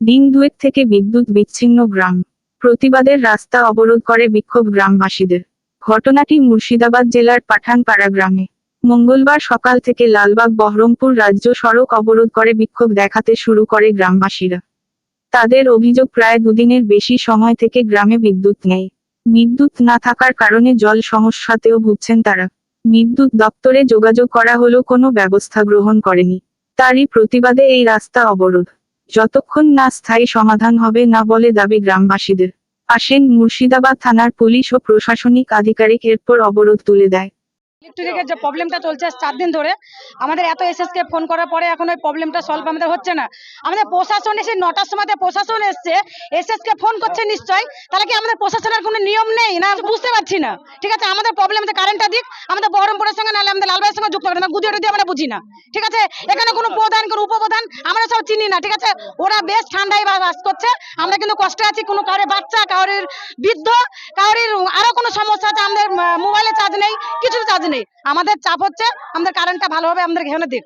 দিন দুয়েক থেকে বিদ্যুৎ বিচ্ছিন্ন গ্রাম। প্রতিবাদের রাস্তা অবরোধ করে বিক্ষোভ গ্রামবাসীদের। ঘটনাটি মুর্শিদাবাদ জেলার পাঠানপাড়া গ্রামে। মঙ্গলবার সকাল থেকে লালবাগ বহরমপুর রাজ্য সড়ক অবরোধ করে বিক্ষোভ দেখাতে শুরু করে গ্রামবাসীরা। তাদের অভিযোগ প্রায় দুদিনের বেশি সময় থেকে গ্রামে বিদ্যুৎ নেই। বিদ্যুৎ না থাকার কারণে জল সমস্যাতেও ভুগছেন তারা। বিদ্যুৎ দপ্তরে যোগাযোগ করা হলেও কোনো ব্যবস্থা গ্রহণ করেনি। তারই প্রতিবাদে এই রাস্তা অবরোধ। যতক্ষণ না স্থায়ী সমাধান হবে না বলে দাবি গ্রামবাসীদের। আসেন মুর্শিদাবাদ থানার পুলিশ ও প্রশাসনিক আধিকারিক এরপর অবরোধ তুলে দেয়। ইলেকট্রিকের যে প্রবলেমটা চলছে চার দিন ধরে, আমাদের এত এসএসকে ফোন করার পরে এখন ওই প্রবলেমটা সলভ আমাদের হচ্ছে না। আমাদের প্রশাসন এসে নটার সময় প্রশাসন এসছে এসএসকে ফোন করছে নিশ্চয় তাহলে কি আমাদের প্রশাসনের কোনো নিয়ম নেই? না বুঝতে পারছি না। ঠিক আছে, আমাদের প্রবলেম কারেন্টটা দিক, আমাদের বহরমপুরের সঙ্গে নাহলে আমাদের লালবাইয়ের সঙ্গে যুক্ত করে না গুদিয়ে টুদিয়ে আমরা বুঝি না। ঠিক আছে, এখানে কোনো প্রধান, কোনো উপপ্রধান, আমরা সব চিনি না, ঠিক আছে? ওরা বেশ ঠান্ডায় বাস করছে, আমরা কিন্তু কষ্টে আছি, কোনো কারোর বাচ্চা, কারোর বৃদ্ধ, কারোর সমস্যা আছে, আমাদের মোবাইলে চার্জ নেই কিছু চার্জ নেই। আমাদের চাপ হচ্ছে, আমাদের কারেন্টটা ভালোভাবে আমাদের এখানে দিক